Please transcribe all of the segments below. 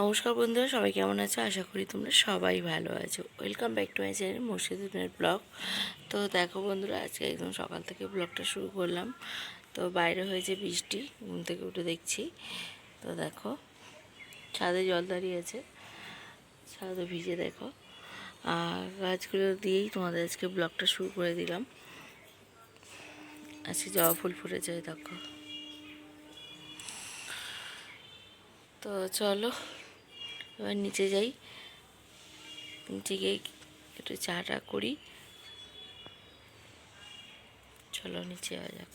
নমস্কার বন্ধুরা, সবাই কেমন আছো? আশা করি তোমরা সবাই ভালো আছো। Welcome back to my channel মুর্শিদুদ্দিনের blog তো দেখো বন্ধুরা, আজকে একদম সকাল থেকে ব্লগটা শুরু করলাম। তো বাইরে হয়েছে বৃষ্টি, ঘুম থেকে উঠে দেখছি। তো দেখো, ছাদে জল দাঁড়িয়ে আছে। ছাদে ভিজে দেখো। আর গাছগুলো দিয়েই তোমাদের আজকে ব্লগটা শুরু করে দিলাম। আজকে জবা ফুল ফুটেছে দেখো। তো চলো এবার নিচে যাই। নিচে গিয়ে একটু চাটা করি। চলো নিচে যাওয়া যাক।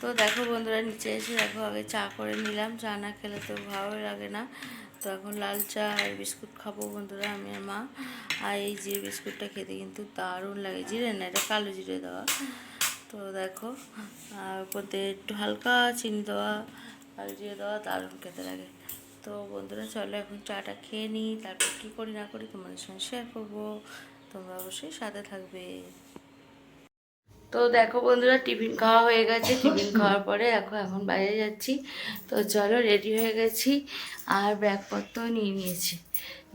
তো দেখো বন্ধুরা, নিচে এসে দেখো আগে চা করে নিলাম। চা না খেলে তো ভালো লাগে না। তো এখন লাল চা আর বিস্কুট খাব বন্ধুরা, আমি আর মা। আর এই জিরে বিস্কুটটা খেতে কিন্তু দারুণ লাগে। জিরে না, এটা কালো জিরে দেওয়া। তো দেখো, আর দিয়ে একটু হালকা চিনি দেওয়া কালো জিরে দেওয়া দারুণ খেতে লাগে। তো বন্ধুরা, চলো এখন চাটা খেয়ে নিই, তারপর কী করি না করি তোমাদের সঙ্গে শেয়ার করব। তোমরা অবশ্যই সাথে থাকবে। তো দেখো বন্ধুরা, টিফিন খাওয়া হয়ে গেছে। টিফিন খাওয়ার পরে এখন এখন বাইরে যাচ্ছি। তো চলো রেডি হয়ে গেছি আর ব্যাগপত্র নিয়ে নিয়েছি।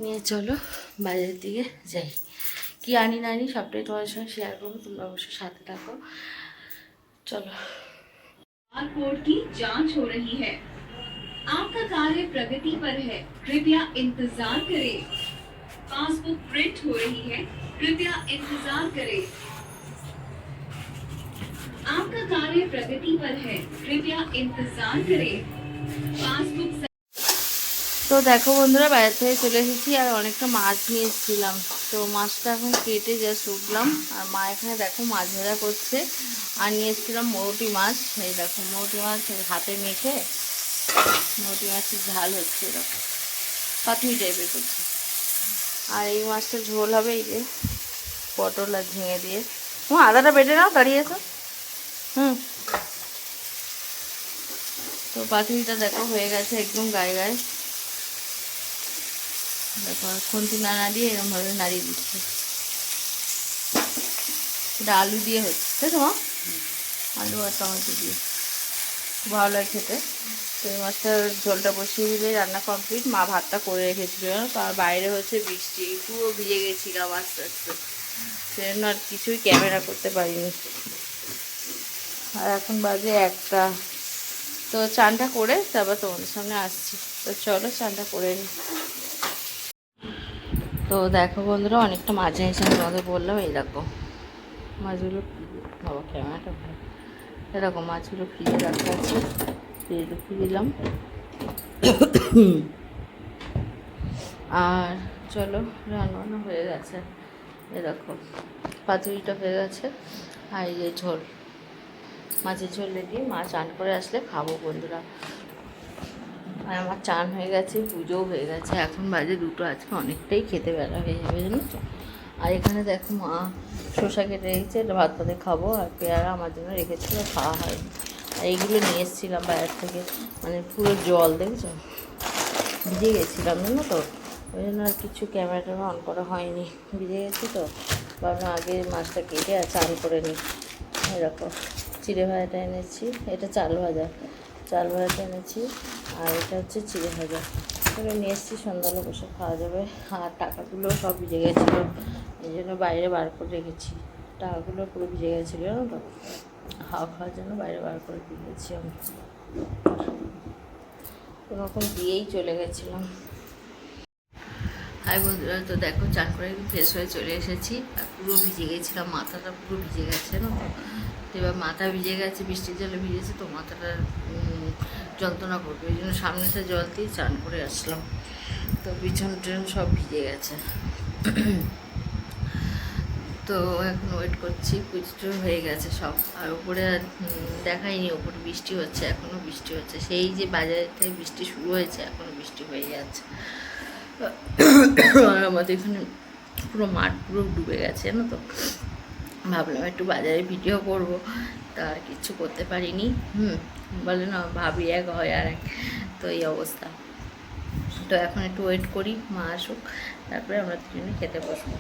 নিয়ে চলো বাইরের দিকে যাই। কি আনি না আনি সবটাই তোমাদের সঙ্গে শেয়ার করব, তোমরা অবশ্যই সাথে থাকো। চলো। কি? যাঁচ হো রহি হ্যাঁ आपका कार्य प्रगति पर है कृपया इंतजार करें पासबुक प्रिंट हो रही है कृपया इंतजार करें आपका कार्य प्रगति पर है कृपया इंतजार करें पासबुक তো দেখো বন্ধুরা বাইরে থেকে চলে এসেছি আর অনেকটা মাছ নিয়ে এসেছিলাম তো মাছটা এখন কেটে জাস্ট উঠলাম আর মা এখানে দেখো মাছ ভাজা করছে আর নিয়ে এসেছিলাম মৌটি মাছ এই দেখো মৌটি মাছ হাতে মেখে মৌটি মাছের ঝাল হচ্ছে এরকম। পাতুই টাইপের করছে। আর এই মাছটা ঝোল হবে এই যে পটল আর ঝিঙে দিয়ে। হুম আদাটা বেটে নাও দাঁড়িয়ে এসো। হুম। তো পাতুরিটা দেখো হয়ে গেছে একদম গায়ে গায়ে। দেখো খুন্তি না নাড়িয়ে এরকমভাবে নাড়িয়ে দিচ্ছে। এটা আলু দিয়ে হচ্ছে তাই তো আলু আর টমেটো দিয়ে। ভালো লাগে খেতে। এই মাছটার ঝোলটা বসিয়ে দিলে রান্না কমপ্লিট। মা ভাতটা করে রেখেছিল জানো তো? আর বাইরে হচ্ছে বৃষ্টি। পুরো ভিজে গেছিলাম আস্তে আস্তে। সেজন্য আর কিছুই ক্যামেরা করতে পারিনি। আর এখন বাজে একটা। তো চানটা করে তারপর তোমাদের সামনে আসছি। তো চলো চানটা করে নিই তো দেখো বন্ধুরা, অনেকটা মাছ এনেছি আমি তোমাদের বললাম, এই দেখো। মাছগুলো বাবা, ক্যামেরাটা ভালো। এরকম মাছগুলো ফ্রিজে রাখা আছে। ফ্রিজে রেখে দিলাম। আর চলো রান্না হয়ে গেছে। এ দেখো, পাতুরিটা হয়ে গেছে আর এই ঝোল। মাছের ঝোল রেডি মাছ চান করে আসলে খাব বন্ধুরা। আর আমার চান হয়ে গেছে, পুজোও হয়ে গেছে। এখন বাজে দুটো, আজকে অনেকটাই খেতে বেলা হয়ে যাবে, জানো তো। আর এখানে দেখো মা শসা কেটে রেখেছে ভাত পাতে খাব। আর পেয়ারা আমার জন্য রেখেছিল খাওয়া হয়নি। আর এইগুলো নিয়ে এসেছিলাম বাইরে থেকে। মানে পুরো জল, দেখছ? ভিজে গেছিলাম, জানো তো? ওই জন্য আর কিছু ক্যামেরা ট্যামেরা অন করা হয়নি। ভিজে গেছি তো? ভাবলাম আগে মাছটা কেটে আর চান করে নিই। এরকম চিড়ে ভাজাটা এনেছি। এটা চাল ভাজা। চাল ভাজাটা এনেছি। আর এটা হচ্ছে চিড়ে ভাজা। এগুলো নিয়ে এসেছি, সন্ধ্যাবেলা বসে খাওয়া যাবে। আর টাকাগুলো সব ভিজে গেছিল। এই জন্য বাইরে বার করে রেখেছি। টাকাগুলো পুরো ভিজে গেছিল, জানো তো? হাওয়া খাওয়ার জন্য বাইরে বার করে দিয়েছি আমি। কোনোরকম দিয়েই চলে গেছিলাম। হাই বন্ধুরা, তো দেখো চান করে ফ্রেশ হয়ে চলে এসেছি। আর পুরো ভিজে গেছিলাম, মাথাটা পুরো ভিজে গেছে না তো? এবার মাথা ভিজে গেছে, বৃষ্টির জলে ভিজেছে, তো মাথাটা যন্ত্রণা করবে। ওই জন্য সামনেটা জল দিয়ে চান করে আসলাম। তো পিছন টিছন সব ভিজে গেছে। তো এখন ওয়েট করছি, পুজো হয়ে গেছে সব। আর উপরে আর দেখাইনি উপরে বৃষ্টি হচ্ছে, এখনও বৃষ্টি হচ্ছে। সেই যে বাজারের থেকে বৃষ্টি শুরু হয়েছে, এখনও বৃষ্টি হয়ে যাচ্ছে। আর আমাদের এখানে পুরো মাঠ পুরো ডুবে গেছে, জানো তো? ভাবলাম একটু বাজারে ভিডিও করব, তা আর কিচ্ছু করতে পারিনি। হুম, বলে না, ভাবি এক হয় আর এক, তো এই অবস্থা। তো এখন একটু ওয়েট করি, মা আসুক, তারপরে আমরা দুজনে খেতে বসবো।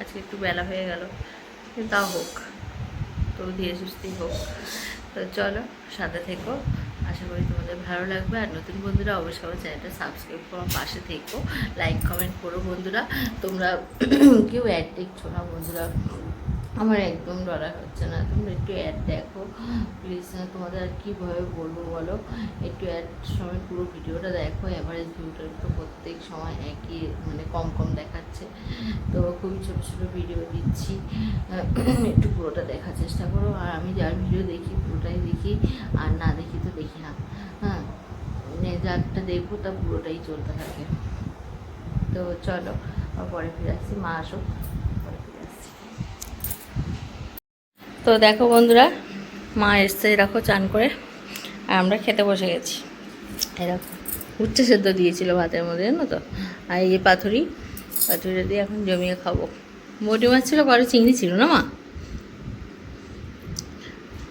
আজকে একটু বেলা হয়ে গেল। তা হোক তো ধীরে সুস্থই হোক। তো চলো, সাথে থেকো। আশা করি তোমাদের ভালো লাগবে। আর নতুন বন্ধুরা অবশ্যই আমার চ্যানেলটা সাবস্ক্রাইব করো পাশে থেকো। লাইক কমেন্ট করো বন্ধুরা। তোমরা কেউ অ্যাড দেখছ না বন্ধুরা। আমার একদম ডরা হচ্ছে না। তোমরা একটু অ্যাড দেখো। প্লিজ না, তোমাদের আর কীভাবে বলব বলো? একটু অ্যাড সময় পুরো ভিডিওটা দেখো। অ্যাভারেজ ভিউটা তো প্রত্যেক সময় একই মানে কম কম দেখাচ্ছে। তো খুবই ছোটো ছোটো ভিডিও দিচ্ছি। একটু পুরোটা দেখার চেষ্টা করো। আর আমি যার ভিডিও দেখি, পুরোটাই দেখি। আর না দেখি তো দেখি না। হ্যাঁ মানে যারটা দেখব তা পুরোটাই চলতে থাকে। তো চলো পরে ফিরে আসছি। মা, আসো পরে ফিরে আসছি তো দেখো বন্ধুরা, মা এসছে এরকম চান করে। আর আমরা খেতে বসে গেছি। এরকম উচ্চ সেদ্ধ দিয়েছিল ভাতের মধ্যে, জানো তো? আর এই যে পাথুরি, পাথুরিটা দিয়ে এখন জমিয়ে খাব। বটি মাছ ছিল বড় চিংড়ি ছিল না, মা?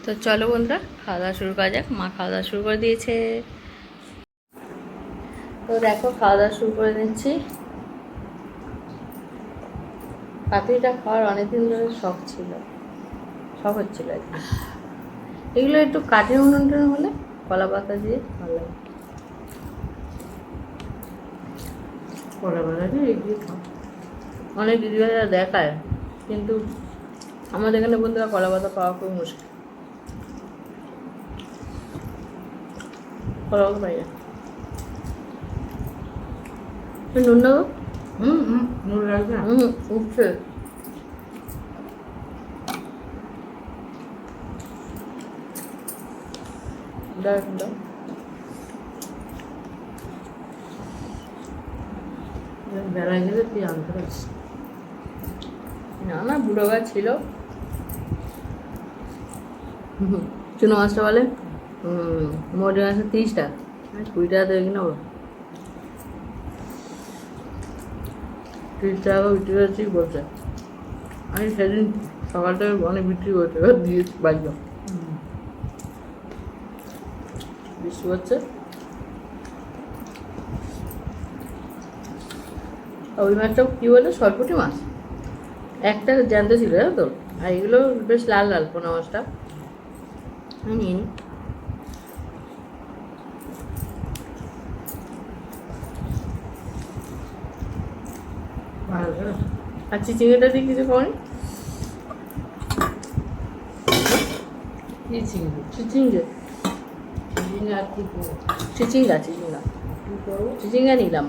তো চলো বন্ধুরা, খাওয়া দাওয়া শুরু করা যাক। মা খাওয়া দাওয়া শুরু করে দিয়েছে। তো দেখো, খাওয়া দাওয়া শুরু করে দিচ্ছি পাতুরিটা খাওয়ার অনেকদিন ধরে শখ ছিল। শখ হচ্ছিল আর কি। এগুলো একটু কাঠের উনুনটুন হলে কলা পাতা দিয়ে ভালো লাগে। কলা পাতা দিয়ে এগিয়ে অনেক দিদিভাইরা দেখায় কিন্তু আমাদের এখানে বন্ধুরা কলা পাতা পাওয়া খুব মুশকিল। কলা পাতা পাই না। নুন হুম হুম নুন লাগবে হুম উঠছে দাও গেলে তুই আনতে পারছিস না না বুড়ো গাছ ছিল চুনো মাছটা বলে মোটে মাছটা তিরিশ টাকা কুড়ি টাকা দেবে কিনা তিরিশ টাকা বিক্রি করছি বলছে আমি সেদিন সকালটা অনেক বিক্রি করতে এবার দিয়েছি বৃষ্টি হচ্ছে ওই মাছটাও কী বলে? সরপুটি মাছ। একটা জ্যান্ত ছিল জানো তো? আর এগুলো বেশ লাল লাল পোনা মাছটা। নিয়ে নিই। আর চিচিঙ্গাটা দিয়ে কিছু চিংড়ি চিচিঙ্গে। করব চিচিঙ্গা চিচিঙ্গা। চিচিঙ্গা নিলাম।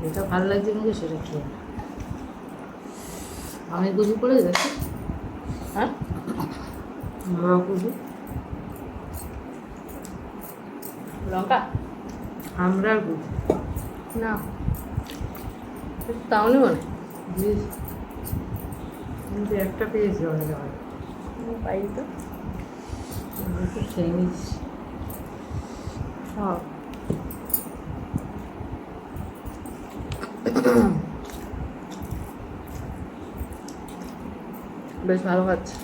যেটা ভালো লাগছে মুখে সেটা খেয়ে নে। আমি কুচু করে দেখি হ্যাঁ? কুচু। লঙ্কা? আমরা কুচু। না। তাহলে মনে বেশ কিন্তু একটা পেয়েছি অনেক আমার পাই তো। খেয়ে নিচ্ছি সব। বেশ ভালো খাচ্ছে।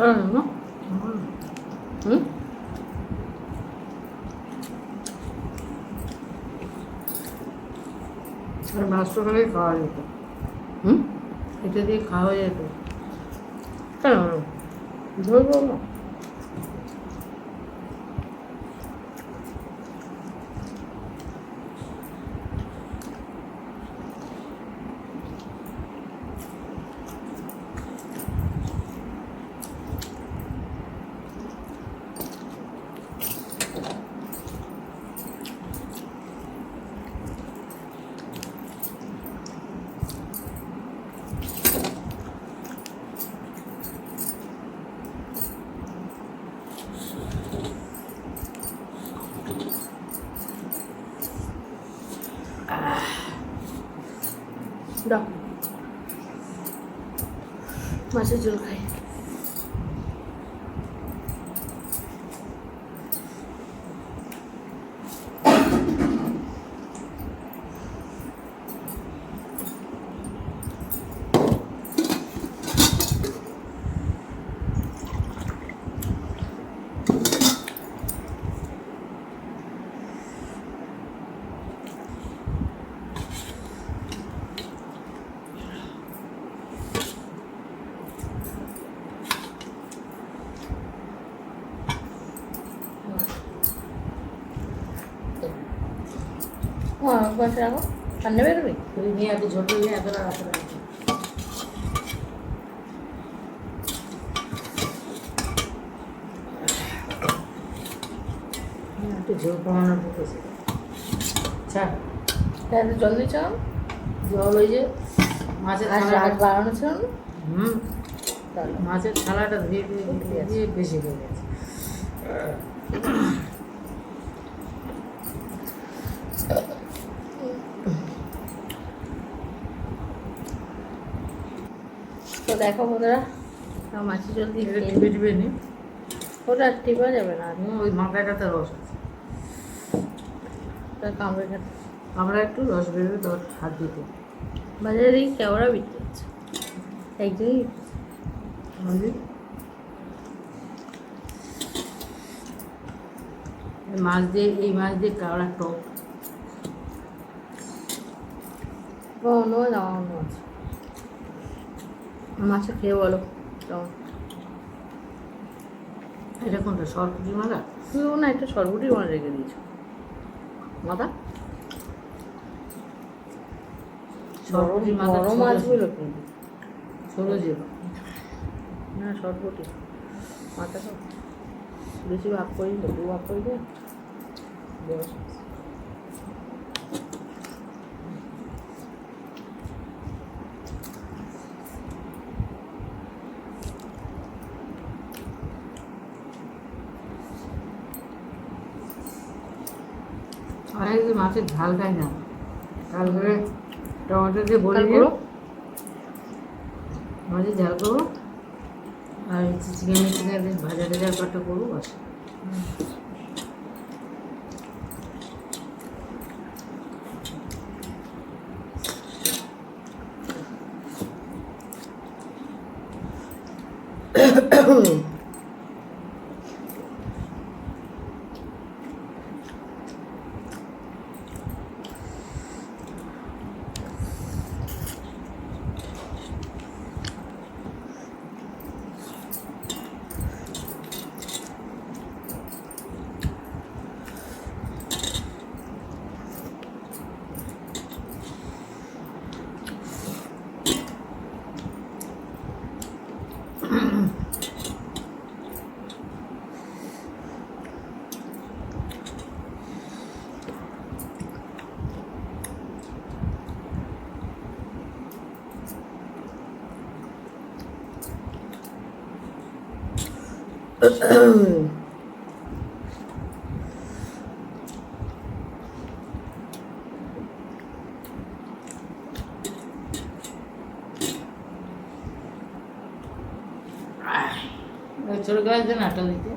চলো না হুম। হুম আর মাছটা করে খাওয়া যেত হুম এটা দিয়ে খাওয়া যেত কেন ধরবো না দাও। মাছের ঝোল খাই। পাশে রাখো আর? নেবে তুমি নিয়ে এত ছোট নিয়ে এত রাখতে একটু ঝোল কমানোর ঢুকেছে আচ্ছা তাহলে জল দিচ্ছ জল ওই যে মাছের থালাটা বাড়ানো ছিল হুম। তাহলে। মাছের থালাটা ধুয়ে ধুয়ে বেশি হয়ে গেছে তো দেখো বন্ধুরা। মাছি জল দিয়ে এটা খেয়ে টিপে টিপে নি। ওটা টিপা যাবে না। ওই মাথাটাতে রস আছে। ওটা কামড়ে খেতে আমরা একটু রস বেরোবে তোর হাত দিতে বাজারে দেখি কেওড়া বিক্রি হচ্ছে। একদিনই মাছ দিয়ে এই মাছ দিয়ে কাওড়া টক। জামা অন্য আছে। মাছটা খেয়ে বলো। কেমন এটা কোনটা সরপুটি মালা? তুমি না একটা সরবটি মনে রেখে দিয়েছ। মাথা সরপুটি মাছগুলো কিন্তু। ছোট যে। না সরবটি মাথা বেশি ভাগ করি দু ভাগ করি না বেশ। মাছের ঝাল খাই না। ঝাল করে টমেটো দিয়ে বলে মাছের ঝাল করব। আর চিকেন চিকেন ভাজা টাজা কটা করব বাস। ছোটো গাছ দেন আটা দিতে